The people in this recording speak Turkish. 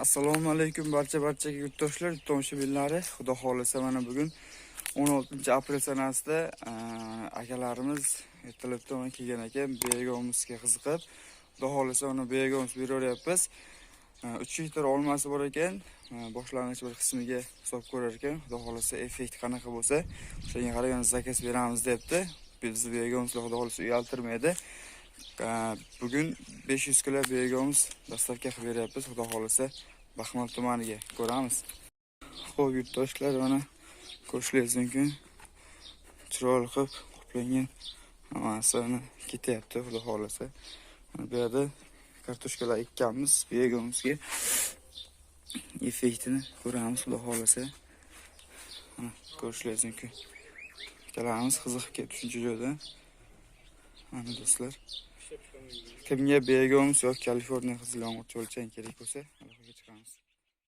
assalomu alaykum barcha barchaga yurtdoshlar tomoshabinlari xudo xohlasa mana bugun 16 aprel sanasida akalarimiz ertalabdan mana kelgan ekan begomizga qiziqib xudo xohlasa uni begomiz beraveryapmiz 3 gektar olmasi bor ekan boshlang'ich bir qismiga hisob ko'rar ekan xudo xohlasa effekt qanaqa bo'lsa o'shanga qaragan zakaz beramiz debdi. Bizni begomizlar xudo xohlasa uyaltirmaydi. E, bugun 500 kilo begomiz dastavka qilib beryapmiz xudo xohlasa baxmal tumaniga ko'ramiz. Ho'p yurtdoshlar mana ko'rishingiz mumkin chiroyli qilib qoplangan hammasi ketyapti. Xudo xohlasa. Bu yerda kartoshkalar ekkanmiz begomizga effektini ko'ramiz. Xudo xohlasa. Ko'rishingiz mumkin ikkalamiz qiziqib ketdi. Shuncha joydan mana do'stlar kimga begomuz yoki kaliforniya qizil yomg'irchi o'lchang kerak bo'lsa aloqaga chiqamiz